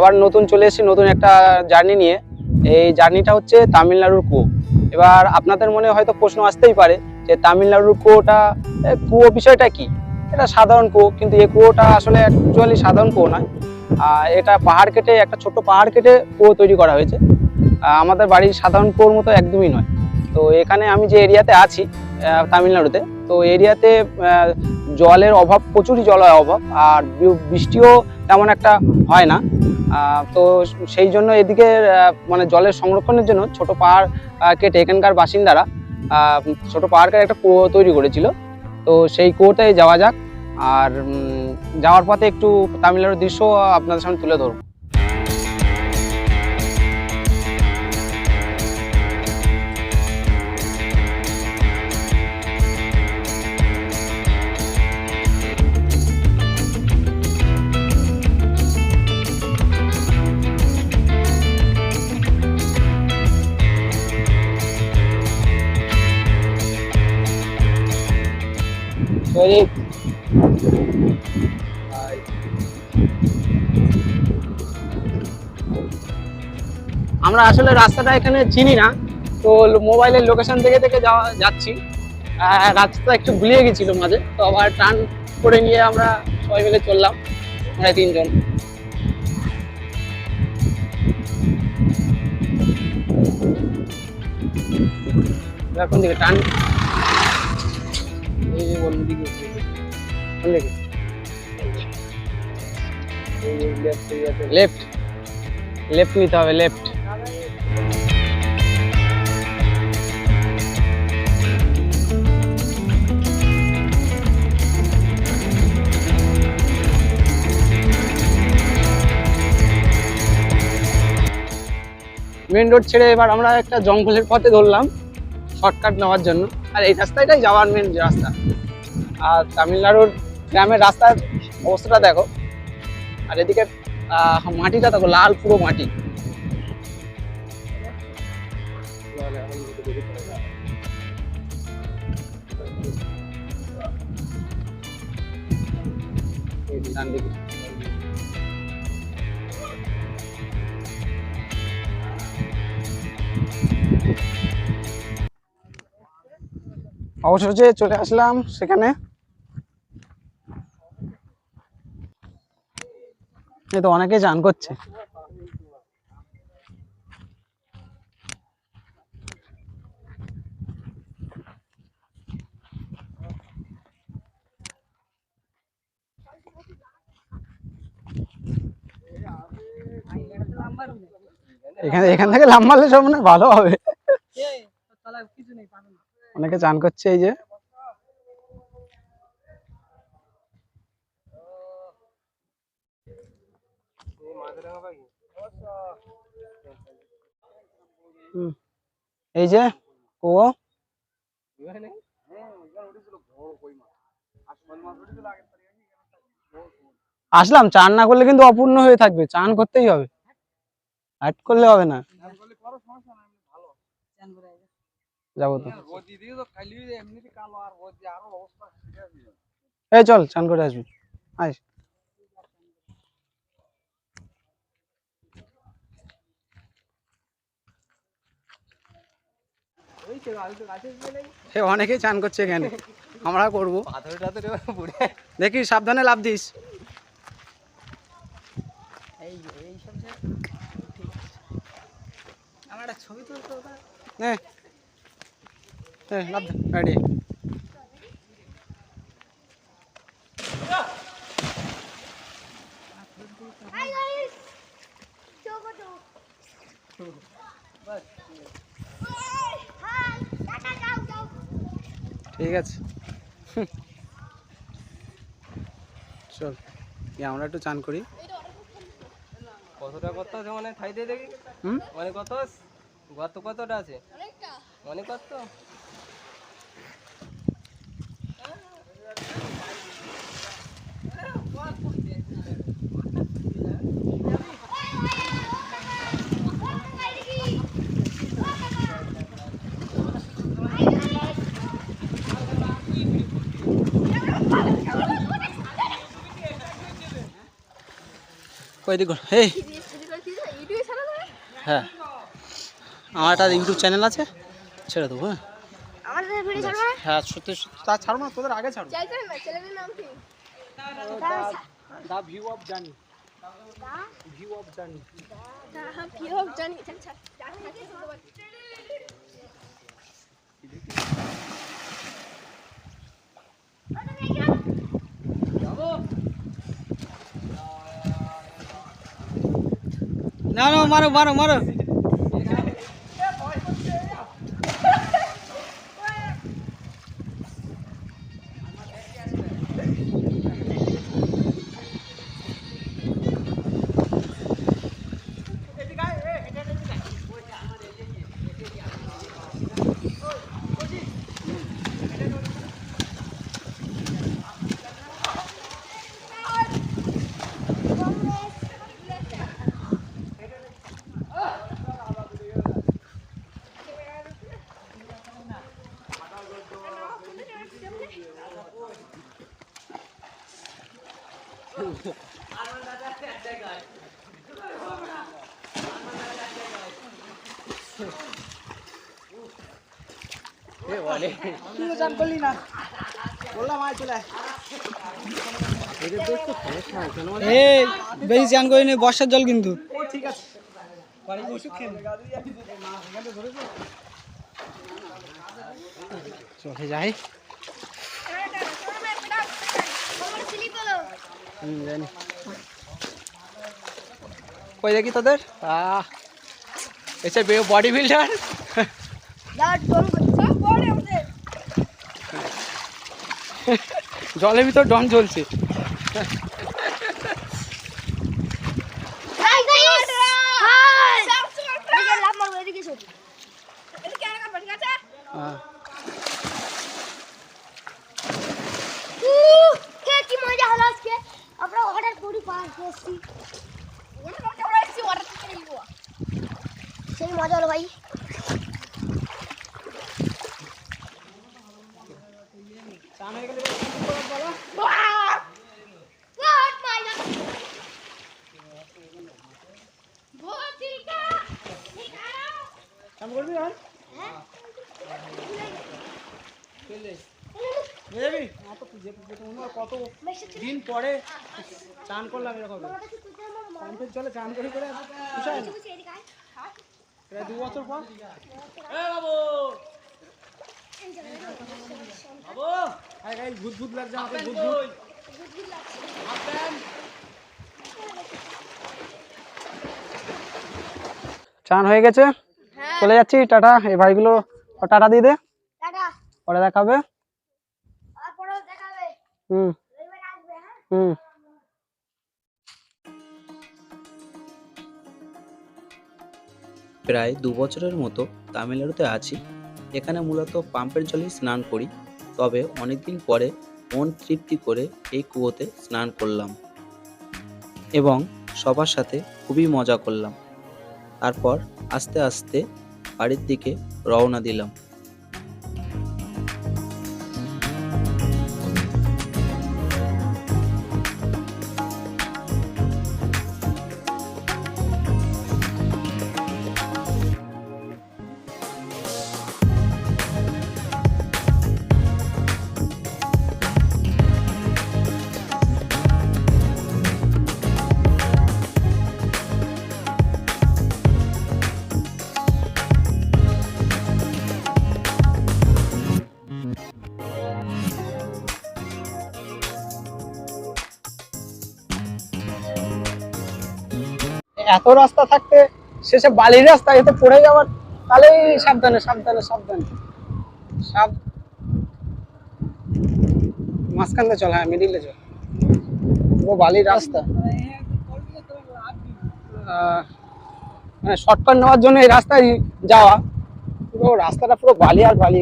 আবার নতুন চলে এসেছি, নতুন একটা জার্নি নিয়ে। এই জার্নিটা হচ্ছে তামিলনাড়ুর কুয়ো। এবার আপনাদের মনে হয়তো প্রশ্ন আসতেই পারে যে তামিলনাড়ুর কুয়োটা কুয়ো বিষয়টা কি? এটা সাধারণ কুয়ো, কিন্তু এই কুয়োটা আসলে অ্যাকচুয়ালি সাধারণ কুয়ো নয়। এটা পাহাড় কেটে, একটা ছোট্ট পাহাড় কেটে কুয়ো তৈরি করা হয়েছে। আমাদের বাড়ির সাধারণ কুয়োর মতো একদমই নয়। তো এখানে আমি যে এরিয়াতে আছি তামিলনাড়ুতে, তো এরিয়াতে জলের অভাব, প্রচুরই জলের অভাব, আর বৃষ্টিও তেমন একটা হয় না। তো সেই জন্য এদিকে মানে জলের সংরক্ষণের জন্য ছোট পাহাড় কেটে এখানকার বাসিন্দারা ছোট পাহাড় কেটে একটা কুয়ো তৈরি করেছিল। তো সেই কুয়োতে যাওয়া যাক। আর যাওয়ার পথে একটু তামিলনাড়ুর দৃশ্য আপনাদের সামনে তুলে ধরবো। তৈরি আমরা আসলে রাস্তাটা এখানে চিনি না, তো মোবাইলের লোকেশন থেকে থেকে যাওয়া, যাচ্ছি। রাস্তা একটু গুলিয়ে গেছিল মাঝে, তো আবার টার্ন করে নিয়ে আমরা সবাই মিলে চললাম আমরা তিনজন। এখন দিকে টার্ন এই যে অন্য দিকে লেফট লেফট নিতে হবে লেফট মেন রোড ছেড়ে এবার আমরা একটা জঙ্গলের পথে ধরলাম শর্টকাট নেওয়ার জন্য। আর এই রাস্তাটাই যাওয়ার মেন রাস্তা। আর তামিলনাড়ুর গ্রামের রাস্তার অবস্থাটা দেখো। আর এদিকে আহ, মাটিটা দেখো লাল পুরো মাটি। এই ডান দিকে। অবশেষে চলে আসলাম সেখানে। এই তো অনেকে চান করছে। এখানে এখান থেকে লাভ মারলে সব মানে ভালো হবে। অনেকে চান করছে এই যে। এই যে ও আসলাম চান না করলে কিন্তু অপূর্ণ হয়ে থাকবে চান করতেই হবে। হাট করলে হবে না। যাব তো। এই চল চান করে আসবি। আয়। সে অনেকেই চান করছে এখানে। আমরা করব। দেখি সাবধানে লাভ দিস। নে। এ, ঠিক আছে। চল আমরা একটু চান করি। কতটা কত আছে মানে? থাইতে দেখি। মানে কত? গত কতটা আছে? কই হ্যাঁ। আমার একটা ইউটিউব চ্যানেল আছে। ছেড়ে দেবো হ্যাঁ? আমাদের ভিডিও ছাড়বো না? হ্যাঁ সত্যি সত্যি। তা ছাড়বো না তোদের আগে ছাড়বো। চাইছেন না ছেলেদের নাম কি? The view of journey view of journey হ্যাঁ কি হোক জানি ছাড় ছাড় জানি আছে শুনতে পাচ্ছি না না বেশি চান করিনি বর্ষার জল কিন্তু চলে যাই হুম জানি। কই দেখি তোদের? আহ এসে বডি বিল্ডার জলের ভিতর ডন চলছে হাই গাইস হাই এদিকে লাভ মারবো এদিকে এসো এদিকে আর কাপড় ঠিক আছে হ্যাঁ উহ, কে কি মজা হলো আজকে আমরা অর্ডার করি পাস করছি ওটা তো আমরা এসেছি অর্ডার করে নিব সেই মজা হলো ভাই বাহ! God, my চান হয়ে? গেছে? চলে যাচ্ছি টাটা। এই ভাইগুলো টাটা দিয়ে দে পরে দেখাবে। হুম। হুম। প্রায় দু বছরের মতো তামিলনাড়ুতে আছি। এখানে মূলত পাম্পের জলেই স্নান করি। তবে অনেকদিন পরে মন তৃপ্তি করে এই কুয়োতে স্নান করলাম। এবং সবার সাথে খুবই মজা করলাম। তারপর আস্তে আস্তে বাড়ির দিকে রওনা দিলাম। এত রাস্তা থাকতে শেষে বালির রাস্তা এতে পড়ে যাওয়ার। তাহলেই সাবধানে সাবধানে সাবধানে। সাব মাঝখানতে চল হ্যাঁ মিডিলে চল। পুরো বালির রাস্তা। মানে শর্টকাট নেওয়ার জন্য এই রাস্তায় যাওয়া। পুরো রাস্তাটা পুরো বালি আর বালি।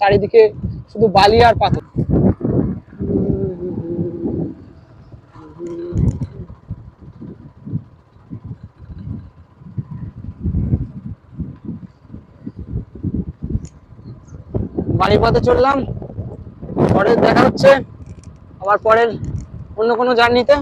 চারিদিকে শুধু বালি আর পাথর। বাড়ির পথে চললাম। পরে দেখা হচ্ছে। আবার পরের অন্য কোনো জার্নিতে